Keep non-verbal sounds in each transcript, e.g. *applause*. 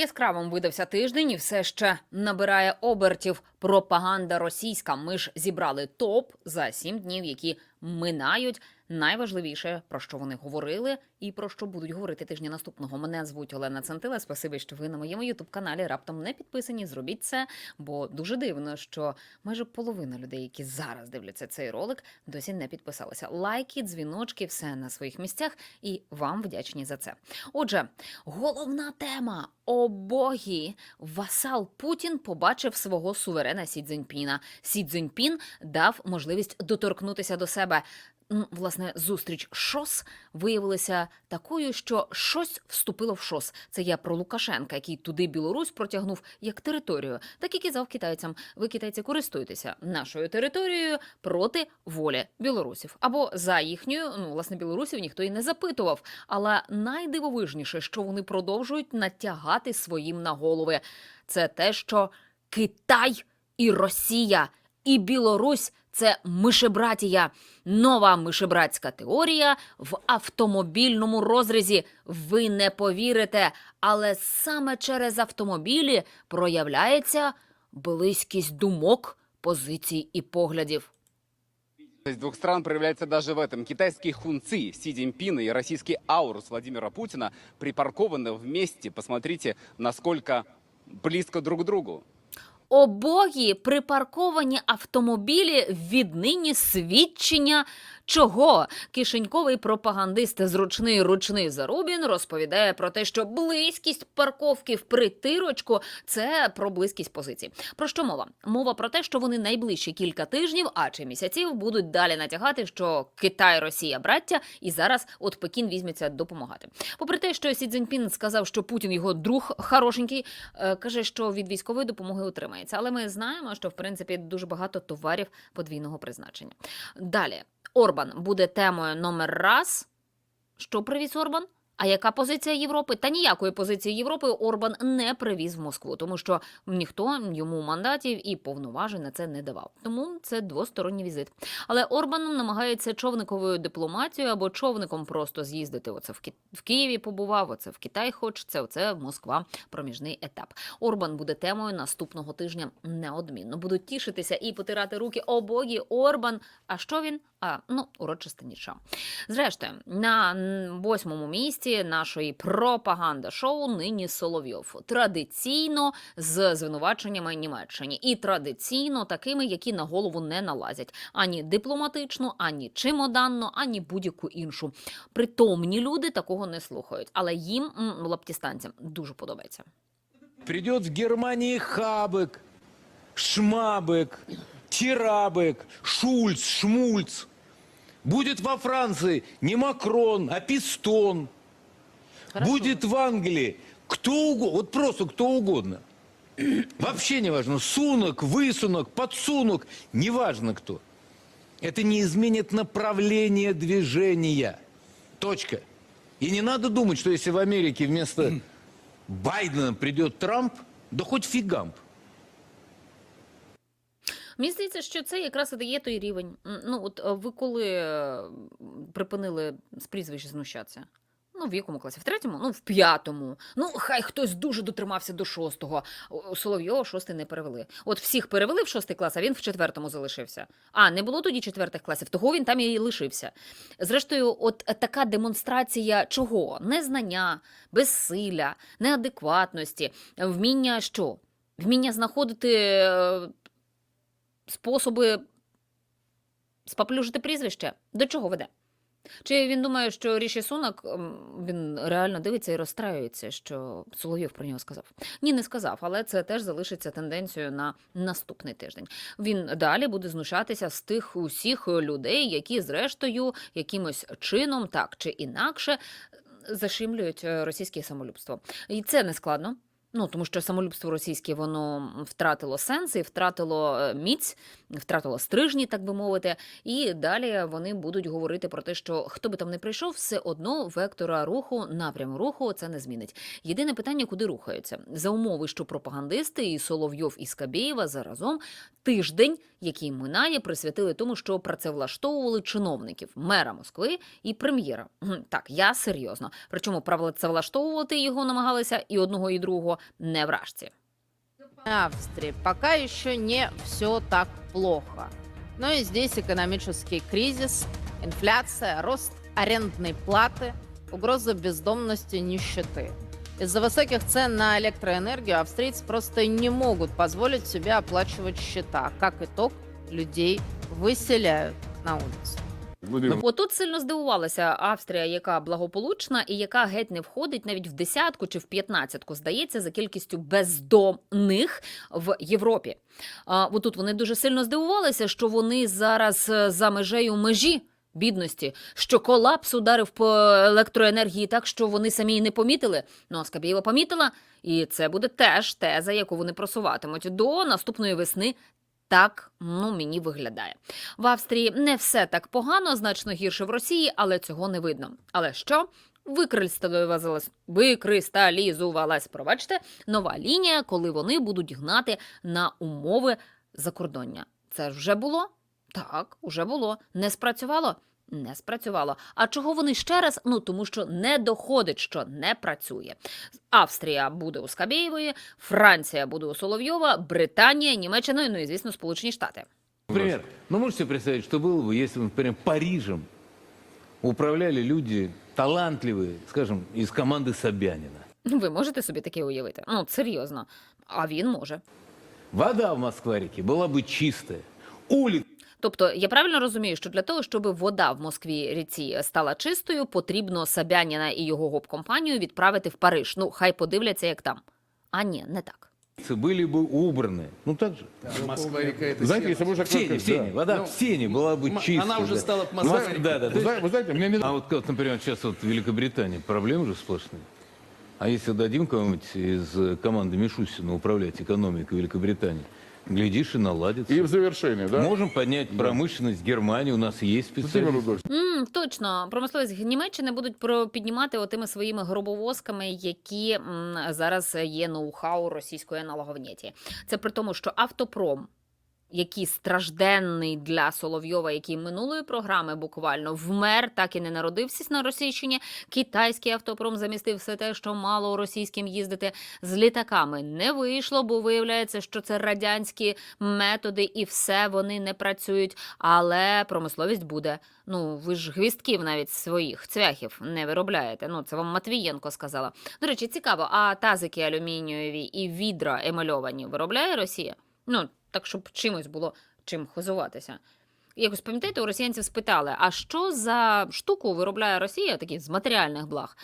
Яскравим видався тиждень і все ще набирає обертів. Пропаганда російська. Ми ж зібрали топ за сім днів, які минають. Найважливіше про що вони говорили і про що будуть говорити тижня наступного. Мене звуть Олена Центила. Спасибі, що ви на моєму ютуб каналі раптом не підписані. Зробіть це, бо дуже дивно, що майже половина людей, які зараз дивляться цей ролик, досі не підписалися. Лайки, дзвіночки, все на своїх місцях, і вам вдячні за це. Отже, головна тема о богі. Васал Путін побачив свого суверена Сі Цзіньпіна. Сі Цзіньпін дав можливість доторкнутися до себе. Власне, зустріч ШОС виявилася такою, що щось вступило в ШОС. Це я про Лукашенка, який туди Білорусь протягнув як територію. Так і казав китайцям: ви китайці користуєтеся нашою територією проти волі білорусів або за їхньою. Ну, власне, білорусів ніхто і не запитував. Але найдивовижніше, що вони продовжують натягати своїм на голови, це те, що Китай і Росія і Білорусь це мишебратія. Нова мишебратська теорія в автомобільному розрізі. Ви не повірите, але саме через автомобілі проявляється близькість думок, позицій і поглядів. двух стран проявляется даже в этом. Китайские хунцы Си Цзиньпина и российский аурус Владимира Путина припаркованы вместе. Посмотрите, насколько близко друг к другу. Обогі припарковані автомобілі віднині свідчення чого кишеньковий пропагандист зручний ручний Зарубін розповідає про те, що близькість парковки в притирочку це про близькість позицій. Про що мова? Мова про те, що вони найближчі кілька тижнів, а чи місяців будуть далі натягати, що Китай, Росія, браття, і зараз от Пекін візьметься допомагати. Попри те, що Сі Цзіньпін сказав, що Путін його друг хорошенький, е, каже, що від військової допомоги утримається. Але ми знаємо, що в принципі дуже багато товарів подвійного призначення. Далі Орбан буде темою номер раз. Що привіз Орбан? А яка позиція Європи? Та ніякої позиції Європи Орбан не привіз в Москву, тому що ніхто йому мандатів і повноважень на це не давав. Тому це двосторонній візит. Але Орбан намагається човниковою дипломатією або човником просто з'їздити. Оце в, Ки... в Києві побував, оце в Китай хочеться, оце Москва, проміжний етап. Орбан буде темою наступного тижня неодмінно. Будуть тішитися і потирати руки о богі Орбан. А що він? А ну урочиста нічого. Зрештою, на восьмому місці нашої пропаганда шоу нині Соловйов. Традиційно з звинуваченнями Німеччині, і традиційно такими, які на голову не налазять ані дипломатично, ані чимоданно, ані будь-яку іншу. Притомні люди такого не слухають, але їм лаптістанцям дуже подобається. Придет в Германии Хабек, Шмабек, Тирабек, Шульц, Шмульц. Будет во Франции не Макрон, а Пистон. Будет в Англии кто угодно, вот просто кто угодно. *clears throat* Вообще не важно, сунок, высунок, подсунок, неважно кто. Это не изменит направление движения. Точка. И не надо думать, что если в Америке вместо *clears throat* Байдена придет Трамп, да хоть фигамп. Мені здається, що це якраз і дає той рівень. Ну, от е, ви коли е, припинили з прізвища знущатися? Ну, в якому класі? В третьому? Ну, в п'ятому. Ну, хай хтось дуже дотримався до шостого. Соловйова шостий не перевели. От всіх перевели в шостий клас, а він в четвертому залишився. А, не було тоді четвертих класів, того він там і лишився. Зрештою, от така демонстрація чого? Незнання, безсилля, неадекватності, вміння що? Вміння знаходити е, способи споплюжити прізвище. До чого веде? Чи він думає, що Ріші Сунак ем, він реально дивиться і розстраюється, що Соловйов про нього сказав? Ні, не сказав, але це теж залишиться тенденцією на наступний тиждень. Він далі буде знущатися з тих усіх людей, які, зрештою, якимось чином, так чи інакше, зашимлюють е, російське самолюбство. І це не складно. Ну, тому що самолюбство російське воно втратило сенс і втратило е, міць, втратило стрижні, так би мовити. І далі вони будуть говорити про те, що хто би там не прийшов, все одно вектора руху, напряму руху це не змінить. Єдине питання, куди рухаються за умови, що пропагандисти і Соловйов і Скабєєва заразом тиждень, який минає, присвятили тому, що працевлаштовували чиновників, мера Москви і прем'єра. Так, я серйозно. Причому працевлаштовувати його намагалися і одного, і другого. Не вражці. Австрии пока еще не все так плохо. Но и здесь экономический кризис, инфляция, рост арендной платы, угроза бездомности, нищеты. Из-за высоких цен на электроэнергию австрийцы просто не могут позволить себе оплачивать счета. Как итог, людей выселяют на улицу. Отут сильно здивувалася Австрія, яка благополучна і яка геть не входить навіть в десятку чи в п'ятнадцятку, здається, за кількістю бездомних в Європі. Отут вони дуже сильно здивувалися, що вони зараз е, за межею межі. Бідності, що колапс ударив по електроенергії так, що вони самі й не помітили. Ну а Скабєєва помітила, і це буде теж теза, яку вони просуватимуть до наступної весни. Так ну мені виглядає. В Австрії не все так погано, значно гірше в Росії, але цього не видно. Але що? Викристалізувалась, викристалізувалась, пробачте, нова лінія, коли вони будуть гнати на умови закордоння. Це вже було? Так, уже було. Не спрацювало? Не спрацювало. А чого вони ще раз? Ну тому що не доходить, що не працює. Австрія буде у Скабєєвої, Франція буде у Соловйова, Британія, Німеччина, ну і звісно, Сполучені Штати. Например, ну можете себе представить, что было бы, если бы, например, Парижем управляли люди талантливые, скажем, из команды Собянина. Ви можете собі таке уявити? Ну, от серйозно. А він може. Вода в Москварике была бы чистая. Улицы Тобто, я правильно розумію, що для того, щоб вода в Москві ріці стала чистою, потрібно Собяніна і його гоп-компанію відправити в Париж. Ну, хай подивляться, як там. А ні, не так. были бы убраны. Ну так же. Москва-река это Знаете, если вы уже В Сене, в Сене. Вода Ну, в Сене была бы м- чистая. она уже да. стала Ну, Москвой. Да, да. То Вы есть- зна- вы знаете, мне не... А вот, как, например, сейчас вот Великобритания, проблемы же сплошные. А если дадим кого-нибудь из э, команды Мишустина управлять экономикой Великобритании, глядишь и наладится. И в завершении, да? Можем поднять промышленность Германии, у нас есть Владимир специалисты. Рудольфович, м точно, промисловість Німеччини будуть про- піднімати отими своїми гробовозками, які м, зараз є ноу-хау російської аналоговнеті. Це при тому, що автопром. Який стражденний для Соловйова, який минулої програми буквально вмер, так і не народився на Російщині. Китайський автопром замістив все те, що мало російським їздити з літаками. Не вийшло, бо виявляється, що це радянські методи, і все вони не працюють. Але промисловість буде. Ну, ви ж гвістків навіть своїх цвяхів не виробляєте. Ну, це вам Матвієнко сказала. До речі, цікаво, а тазики алюмінієві і відра емальовані виробляє Росія? Ну, так, щоб чимось було чим хозуватися. Якось пам'ятаєте, у росіянців спитали, а що за штуку виробляє Росія, такі з матеріальних благ,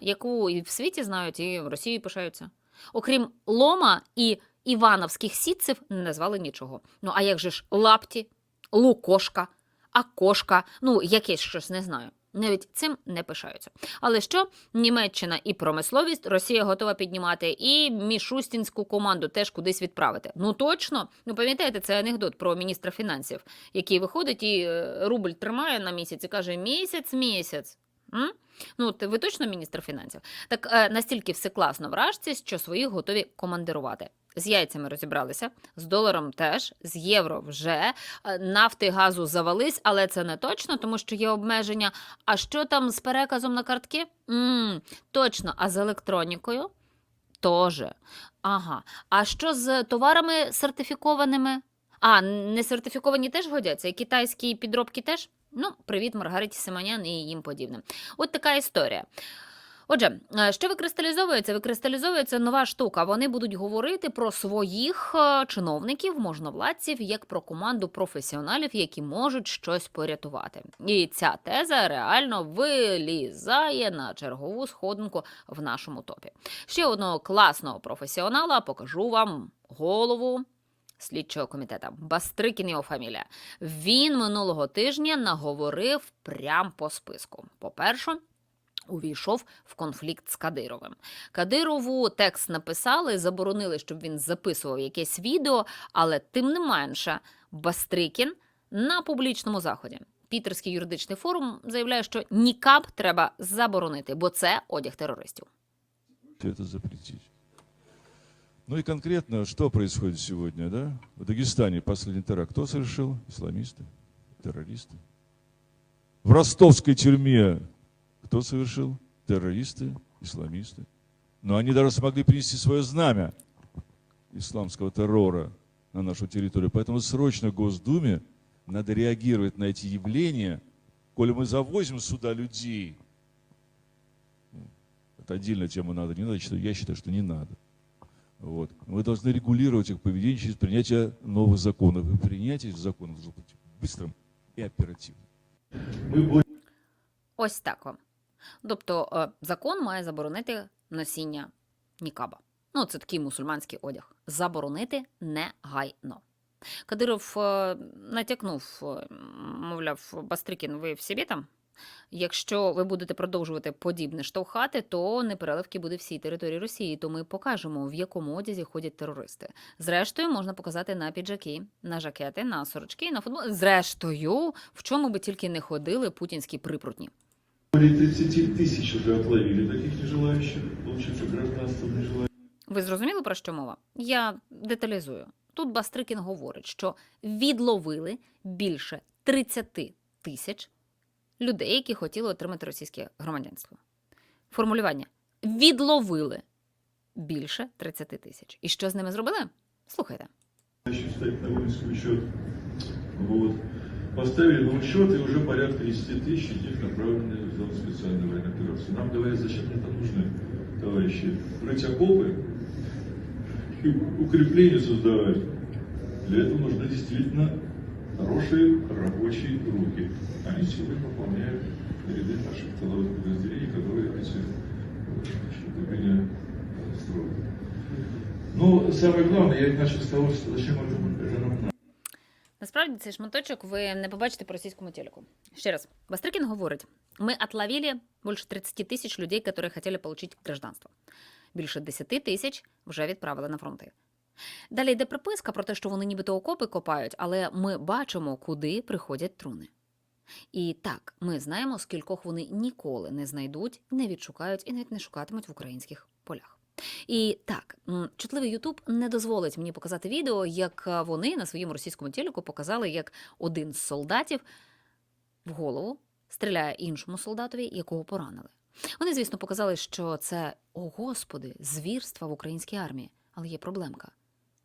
яку і в світі знають, і в Росії пишаються. Окрім лома і івановських сітців, не назвали нічого. Ну а як же ж лапті, лукошка, акошка, ну якесь щось не знаю. Навіть цим не пишаються. Але що Німеччина і промисловість Росія готова піднімати, і мішустінську команду теж кудись відправити. Ну точно. Ну пам'ятаєте, це анекдот про міністра фінансів, який виходить і е, рубль тримає на місяць і каже: місяць, місяць. М? Ну, от ви точно міністр фінансів? Так е, настільки все класно вражці, що своїх готові командирувати. З яйцями розібралися, з доларом теж, з євро вже, е, нафти газу завались, але це не точно, тому що є обмеження. А що там з переказом на картки? м точно, а з електронікою? Тоже. Ага. А що з товарами сертифікованими? А, не сертифіковані теж годяться, і китайські підробки теж? Ну, привіт, Маргариті Симонян і їм подібним. От така історія. Отже, е, що викристалізовується? Викристалізовується нова штука. Вони будуть говорити про своїх е, чиновників, можновладців, як про команду професіоналів, які можуть щось порятувати. І ця теза реально вилізає на чергову сходинку в нашому топі. Ще одного класного професіонала покажу вам голову. Слідчого комітету Бастрикін його фамілія. Він минулого тижня наговорив прям по списку. По-перше, увійшов в конфлікт з Кадировим. Кадирову текст написали, заборонили, щоб він записував якесь відео, але тим не менше, Бастрикін на публічному заході. Пітерський юридичний форум заявляє, що нікап треба заборонити, бо це одяг терористів. это запретить. Ну и конкретно, что происходит сегодня, да? В Дагестане последний теракт кто совершил? Исламисты, террористы. В ростовской тюрьме кто совершил? Террористы, исламисты. Но они даже смогли принести свое знамя исламского террора на нашу территорию. Поэтому срочно Госдуме надо реагировать на эти явления, коли мы завозим сюда людей. Это отдельная тема, надо, не надо, я считаю, что не надо. Вот. Мы должны регулировать их поведение через принятие новых законов. И принятие этих законов должно быть быстрым и оперативным. Ось так вам. Тобто е, закон має заборонити носіння нікаба. Ну, це такий мусульманський одяг. Заборонити негайно. Кадиров е, натякнув, е, мовляв, Бастрикін, ви в собі там? Якщо ви будете продовжувати подібне штовхати, то непереливки буде всій території Росії. То ми покажемо, в якому одязі ходять терористи. Зрештою, можна показати на піджаки, на жакети, на сорочки, на футбол. Зрештою, в чому би тільки не ходили путінські припрутні. Более 30 тысяч уже отловили таких нежелающих, получивших гражданство нежелающих. Ви зрозуміли про що мова? Я деталізую. Тут Бастрикін говорить, що відловили більше 30 тисяч людей, які хотіли отримати російське громадянство. Формулювання відловили більше 30 тисяч. І що з ними зробили? Слухайте. Еще стоит на воинский учет. Вот. Поставили на учет и уже порядка 10 тысяч из них направлены в зону специальной военной операции. Нам говорят, зачем это нужно, товарищи? Рыть окопы и укрепления создавать. Для этого нужны действительно хорошие рабочие руки. Они сегодня пополняют ряды наших тыловых подразделений, которые эти значит, укрепления строят. Ну, самое главное, я начал с того, что зачем это, это нам надо. Насправді цей шматочок ви не побачите по російському телеку. Ще раз, Бастрикін говорить: ми отловили більше 30 тисяч людей, які хотіли отримати гражданство. Більше 10 тисяч вже відправили на фронти. Далі йде приписка про те, що вони нібито окопи копають, але ми бачимо, куди приходять труни. І так, ми знаємо, скількох вони ніколи не знайдуть, не відшукають і навіть не шукатимуть в українських полях. І так, чутливий Ютуб не дозволить мені показати відео, як вони на своєму російському телеку показали, як один з солдатів в голову стріляє іншому солдатові, якого поранили. Вони, звісно, показали, що це, о господи, звірства в українській армії, але є проблемка.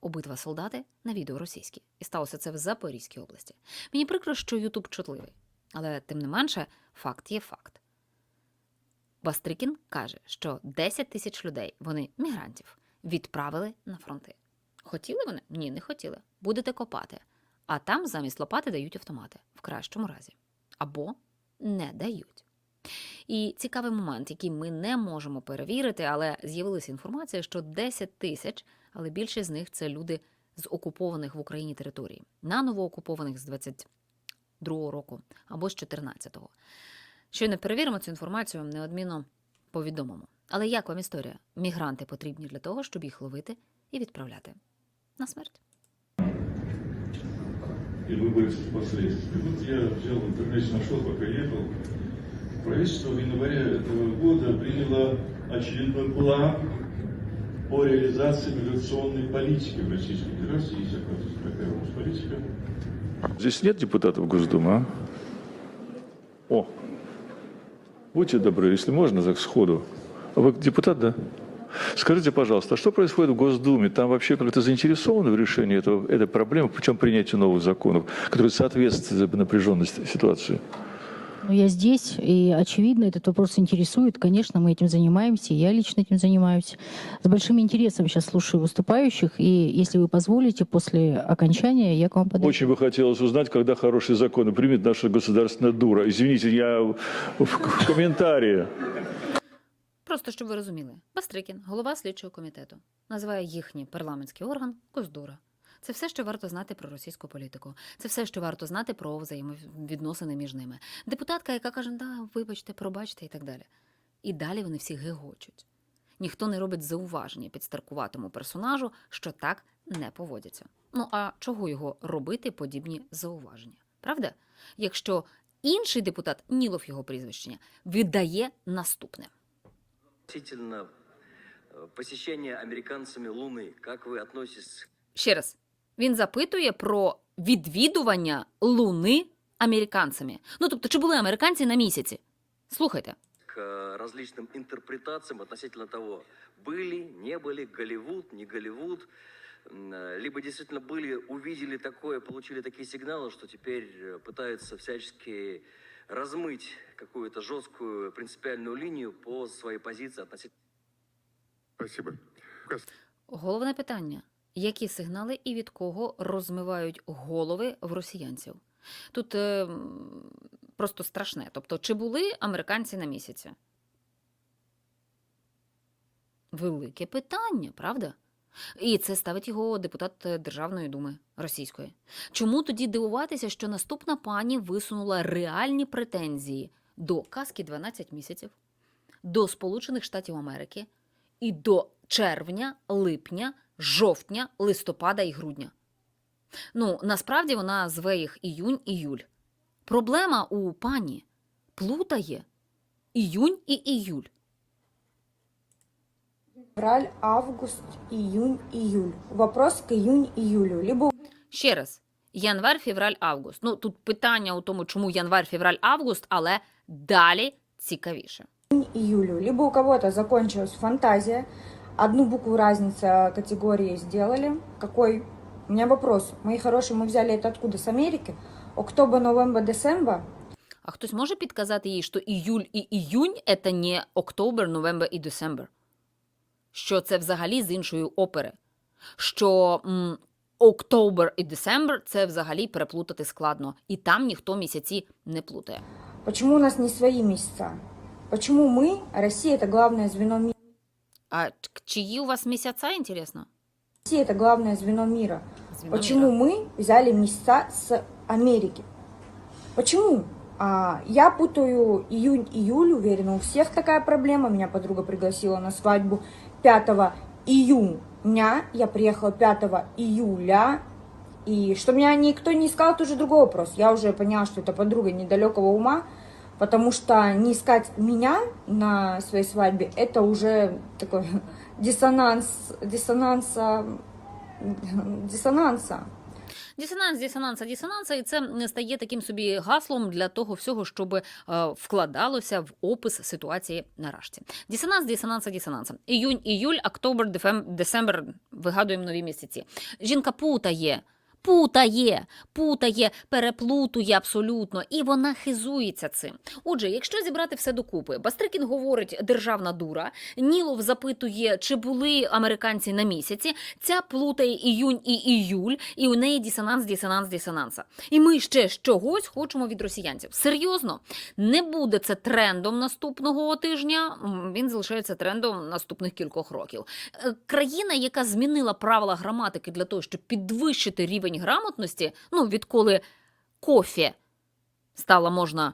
Обидва солдати на відео російські, і сталося це в Запорізькій області. Мені прикро, що Ютуб чутливий, але тим не менше, факт є факт. Бастрикін каже, що 10 тисяч людей, вони мігрантів, відправили на фронти. Хотіли вони? Ні, не хотіли. Будете копати. А там замість лопати дають автомати в кращому разі. Або не дають. І цікавий момент, який ми не можемо перевірити, але з'явилася інформація, що 10 тисяч, але більшість з них це люди з окупованих в Україні територій, на новоокупованих з 22-го року або з 14-го. Щойно перевіримо цю інформацію, неодмінно повідомимо. Але як вам історія? Мігранти потрібні для того, щоб їх ловити і відправляти на смерть. И выборы с последствиями. Вот я взял в интернете, нашел, пока ехал. Правительство в январе этого года приняло очередной план по реализации миграционной политики в Российской Федерации. Есть, оказывается, такая у нас политика. Здесь нет депутатов Госдумы, а? О, будьте добры, если можно, так сходу. А Вы депутат, да? Скажите, пожалуйста, а что происходит в Госдуме? Там вообще как-то заинтересованы в решении этого, этой проблемы, путем принятия новых законов, которые соответствуют напряженности ситуации? Ну, я здесь, и очевидно, этот вопрос интересует. Конечно, мы этим занимаемся, я лично этим занимаюсь. С большим интересом сейчас слушаю выступающих, и если вы позволите, после окончания я к вам подойду. Очень бы хотелось узнать, когда хорошие законы примет наша государственная дура. Извините, я в, в комментарии. Просто щоб ви розуміли, Бастрикін, голова слідчого комітету, називає їхній парламентський орган Коздура. Це все, що варто знати про російську політику. Це все, що варто знати про взаємовідносини між ними. Депутатка, яка каже, да, вибачте, пробачте і так далі. І далі вони всі гегочуть. Ніхто не робить зауваження підстаркуватому персонажу, що так не поводяться. Ну а чого його робити подібні зауваження? Правда? Якщо інший депутат, Нілов його прізвищення, віддає наступне. Относительно э, посещения американцами Луны, как вы относитесь Ще раз, він запитує про відвідування Луни американцями. Ну тобто, чи були американці на місяці? Слухайте, к э, различным интерпретациям относительно того, были, не были, Голливуд, не Голливуд, М, э, либо действительно были, увидели такое, получили такие сигналы, что теперь э, пытаются всячески размыть какую-то жесткую принципиальную линию по своей позиции относительно Спасибо. Головне питання: які сигнали і від кого розмивають голови в росіянців? Тут е, просто страшне. Тобто, чи були американці на місяці? Велике питання, правда? І це ставить його депутат е, Державної думи російської. Чому тоді дивуватися, що наступна пані висунула реальні претензії до казки 12 місяців, до Сполучених Штатів Америки і до червня, липня, жовтня, листопада і грудня? Ну, насправді вона зве їх іюнь, іюль. Проблема у пані плутає іюнь і іюль. Февраль, август, июнь, июль. Вопрос к июнь-июлю. Либо Ще раз. Январ, февраль, август. Ну тут питання у тому, чому январ, февраль, август, але далі цікавіше. июнь-июлю. Либо у кого-то закончилась фантазия. Одну букву разница категории сделали. Какой? У меня вопрос. Мои хорошие, мы взяли это откуда? С Америки? Октобер, новембер, десембер? А хтось може підказати їй, що іюль і іюнь це не октобер, новембер і десембер? Що це взагалі з іншої опери? Що м, октобер і десембер це взагалі переплутати складно, і там ніхто місяці не плутає. Почему у нас не свои месяца? Почему мы, Россия, это главное звено мира? А ч- чиї у вас місяця, інтересно? Россия это главное звено мира. Звіно, Почему Міра. мы взяли месяца с Америки? Почему? А, я путаю июнь-июль, уверена, у всех такая проблема. Меня подруга пригласила на свадьбу 5 июня. Я приехала 5 июля. И что меня никто не искал, это уже другой вопрос. Я уже поняла, что это подруга недалекого ума, потому что не искать меня на своей свадьбе, это уже такой *laughs* диссонанс, диссонанса, диссонанса. Дісонанс, дісонанса, дісонанса, і це стає таким собі гаслом для того всього, щоб е, вкладалося в опис ситуації на рашці. Дісонанс, дісонанса, дісонанса. Іюнь, іюль, октобер, дефем- десембер. Вигадуємо нові місяці. Жінка путає. Путає, путає, переплутує абсолютно, і вона хизується цим. Отже, якщо зібрати все докупи, Бастрикін говорить державна дура, Нілов запитує, чи були американці на місяці. Ця плутає іюнь і іюль, і у неї дісонанс, дісонанс, дісонанса. І ми ще чогось хочемо від росіянців. Серйозно, не буде це трендом наступного тижня. Він залишається трендом наступних кількох років. Е, Країна, яка змінила правила граматики для того, щоб підвищити рівень грамотності, ну відколи кофе стало можна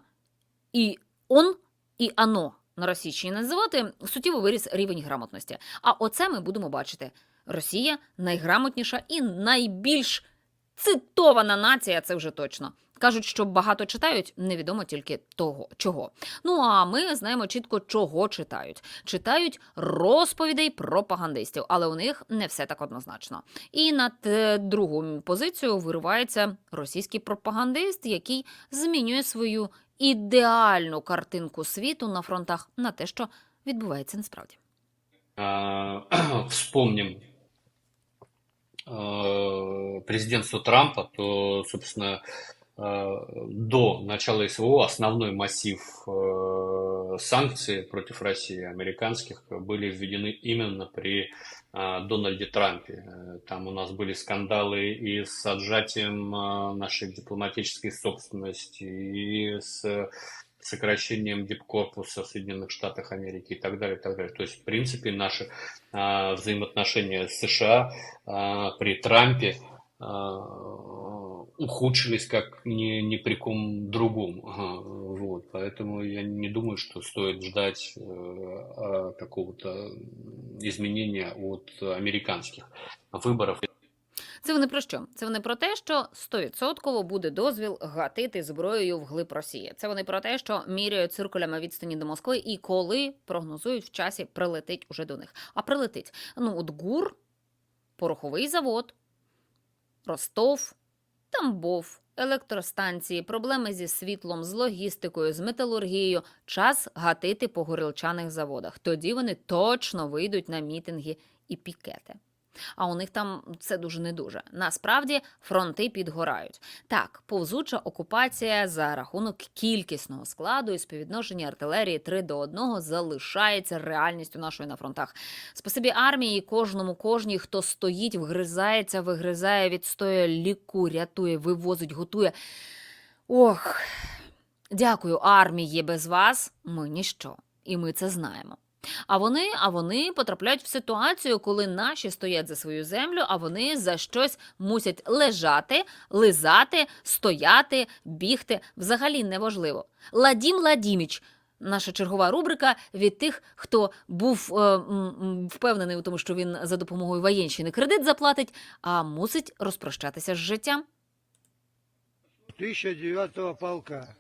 і он, і ано на російщині називати, суттєво виріс рівень грамотності. А оце ми будемо бачити. Росія найграмотніша і найбільш цитована нація, це вже точно. Кажуть, що багато читають, невідомо тільки того, чого. Ну а ми знаємо чітко, чого читають. Читають розповідей пропагандистів, але у них не все так однозначно. І на другу позицію виривається російський пропагандист, який змінює свою ідеальну картинку світу на фронтах на те, що відбувається насправді. *clears throat* Вспомним президентство Трампа, то, собственно, до начала СВО основной массив э, санкций против России американских были введены именно при э, Дональде Трампе. Э, Там у нас были скандалы и с отжатием нашей дипломатической собственности, и с сокращением дипкорпуса в Соединенных Штатах Америки и так далее, и так далее. То есть, в принципе, наши а, взаимоотношения с США а, при Трампе ухудшились как ни, ни при ком другом. Ага, вот. Поэтому я не думаю, что стоит ждать э, а, какого-то изменения от американских выборов. Це вони про що? Це вони про те, що 100% буде дозвіл гатити зброєю вглиб Росії. Це вони про те, що міряють циркулями відстані до Москви і коли прогнозують в часі прилетить уже до них. А прилетить. Ну, от ГУР, пороховий завод, Ростов. Тамбов, електростанції, проблеми зі світлом, з логістикою, з металургією. Час гатити по горілчаних заводах. Тоді вони точно вийдуть на мітинги і пікети. А у них там це дуже не дуже. Насправді фронти підгорають. Так, повзуча окупація за рахунок кількісного складу і співвідношення артилерії 3 до 1 залишається реальністю нашої на фронтах. Спасибі армії, кожному, кожній, хто стоїть, вгризається, вигризає, відстоює, ліку, рятує, вивозить, готує. Ох, дякую армії. Без вас ми ніщо. І ми це знаємо. А вони, а вони потрапляють в ситуацію, коли наші стоять за свою землю, а вони за щось мусять лежати, лизати, стояти, бігти. Взагалі неважливо. Ладім Ладіміч. Наша чергова рубрика від тих, хто був е, впевнений у тому, що він за допомогою воєнщини кредит заплатить, а мусить розпрощатися з життям. 1009 полка.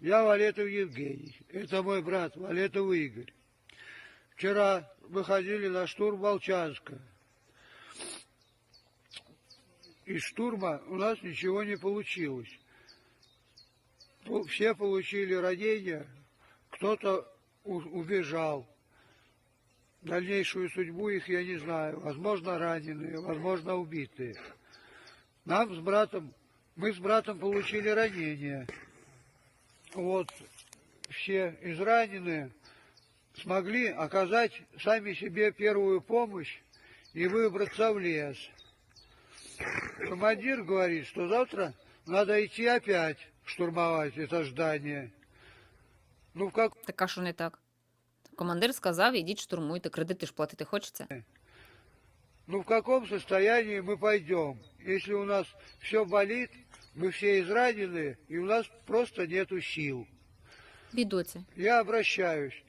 Я Валетов Евгений. Это мой брат Валетов Игорь. Вчера выходили на штурм Волчанска. Из штурма у нас ничего не получилось. Все получили ранения, кто-то убежал. Дальнейшую судьбу их я не знаю. Возможно, раненые, возможно, убитые. Нам с братом, мы с братом получили ранения. Вот все израненные смогли оказать сами себе первую помощь и выбраться в лес. Командир говорит, что завтра надо идти опять штурмовать это здание. Ну, в как Така що не так. Командир сказав: ідіть штурмуйте, кредити ж платити хочеться. Ну в каком состоянии мы пойдем? Если у нас все болит, мы все изранены, и у нас просто нету сил. Бідоці. Я обращаюсь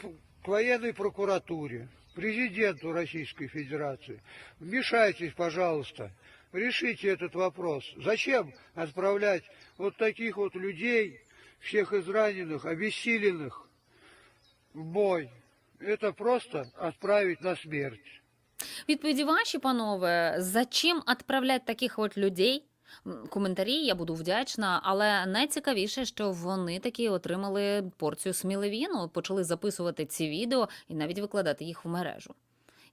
к к военной прокуратуре, президенту Российской Федерации. Вмешайтесь, пожалуйста, решите этот вопрос. Зачем отправлять вот таких вот людей, всех израненных, обессиленных в бой? Это просто отправить на смерть. Відповіді ваші, панове, зачим відправляти таких от людей? Коментарі я буду вдячна, але найцікавіше, що вони таки отримали порцію сміливіну, почали записувати ці відео і навіть викладати їх в мережу.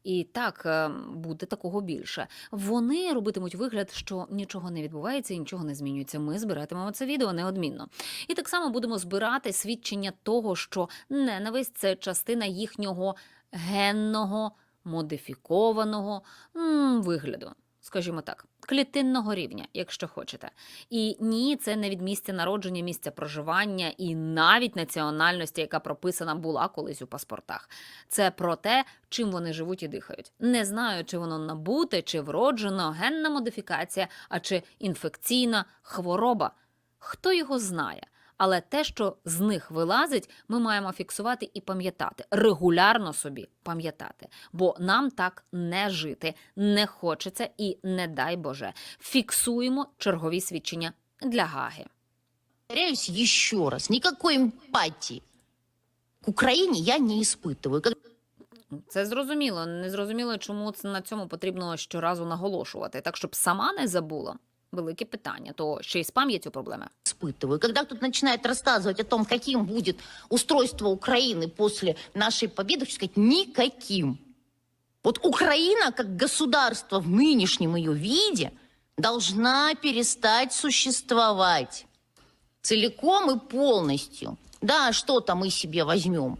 І так е, буде такого більше. Вони робитимуть вигляд, що нічого не відбувається і нічого не змінюється. Ми збиратимемо це відео неодмінно. І так само будемо збирати свідчення того, що ненависть це частина їхнього генного модифікованого м, вигляду. Скажімо так, клітинного рівня, якщо хочете. І ні, це не від місця народження, місця проживання і навіть національності, яка прописана була колись у паспортах. Це про те, чим вони живуть і дихають. Не знаю, чи воно набуте, чи вроджено, генна модифікація, а чи інфекційна хвороба. Хто його знає? Але те, що з них вилазить, ми маємо фіксувати і пам'ятати, регулярно собі пам'ятати, бо нам так не жити не хочеться і не дай Боже. Фіксуємо чергові свідчення для Гаги. Повторяюсь еще раз, никакой эмпатии к Украине я не испытываю. Как- Це зрозуміло. Не зрозуміло, чому це на цьому потрібно щоразу наголошувати. Так, щоб сама не забула. Велике питання, то ще й з пам'яттю проблеми. испытываю. Когда кто-то начинает рассказывать о том, каким будет устройство Украины после нашей победы, хочу сказать, никаким. Вот Украина, как государство в нынешнем ее виде, должна перестать существовать целиком и полностью. Да, что-то мы себе возьмем,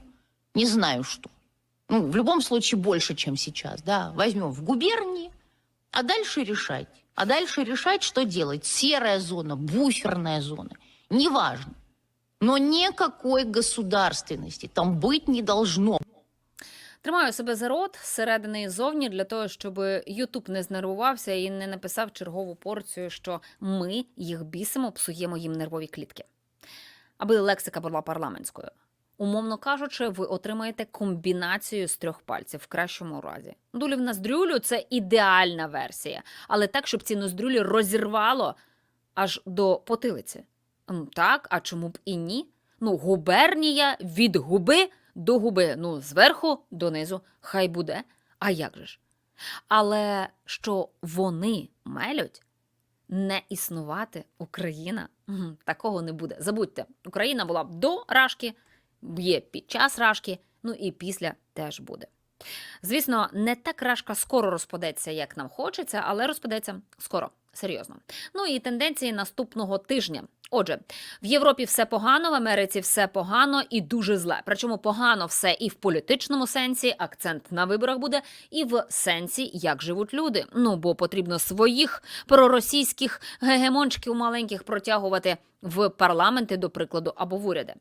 не знаю что. Ну, в любом случае больше, чем сейчас, да. Возьмем в губернии, а дальше решать. А дальше решать, что делать. Серая зона, буферная зона. Неважно. Но никакой государственности там быть не должно. Тримаю себе за рот зсередини і зовні для того, щоб Ютуб не знервувався і не написав чергову порцію, що ми їх бісимо, псуємо їм нервові клітки. Аби лексика була парламентською. Умовно кажучи, ви отримаєте комбінацію з трьох пальців в кращому разі. Дулів ноздрюлю це ідеальна версія, але так, щоб ці ноздрюлі розірвало аж до потилиці. Так, а чому б і ні? Ну, губернія від губи до губи, ну, зверху донизу, хай буде. А як же ж? Але що вони мелють, не існувати Україна. Такого не буде. Забудьте, Україна була б до Рашки, є під час Рашки, ну і після теж буде. Звісно, не так рашка скоро розпадеться, як нам хочеться, але розпадеться скоро, серйозно. Ну і тенденції наступного тижня. Отже, в Європі все погано, в Америці все погано і дуже зле. Причому погано все і в політичному сенсі, акцент на виборах буде, і в сенсі, як живуть люди. Ну бо потрібно своїх проросійських гегемончиків маленьких протягувати в парламенти, до прикладу, або в уряди.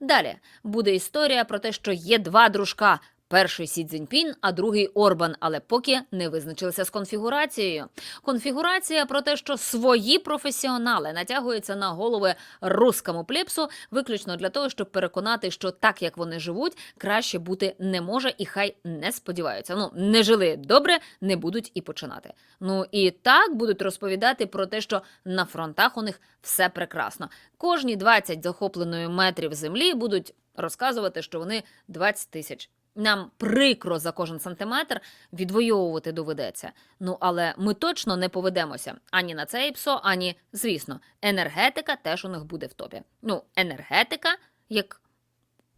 Далі буде історія про те, що є два дружка. Перший Сі Цзіньпін, а другий Орбан, але поки не визначилися з конфігурацією. Конфігурація про те, що свої професіонали натягуються на голови рускому плепсу, виключно для того, щоб переконати, що так як вони живуть, краще бути не може, і хай не сподіваються. Ну не жили добре, не будуть і починати. Ну і так будуть розповідати про те, що на фронтах у них все прекрасно. Кожні 20 захопленої метрів землі будуть розказувати, що вони 20 тисяч. Нам прикро за кожен сантиметр відвоювати доведеться. Ну але ми точно не поведемося ані на це ІПСО, ані, звісно, енергетика теж у них буде в топі. Ну, енергетика, як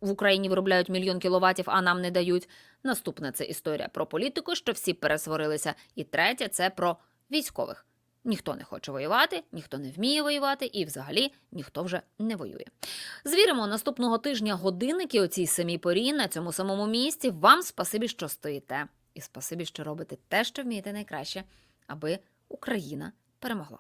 в Україні виробляють мільйон кіловатів, а нам не дають. Наступна це історія про політику, що всі пересварилися. І третя це про військових. Ніхто не хоче воювати, ніхто не вміє воювати, і взагалі ніхто вже не воює. Звіримо наступного тижня годинники о цій самій порі на цьому самому місці. Вам спасибі, що стоїте, і спасибі, що робите те, що вмієте найкраще, аби Україна перемогла.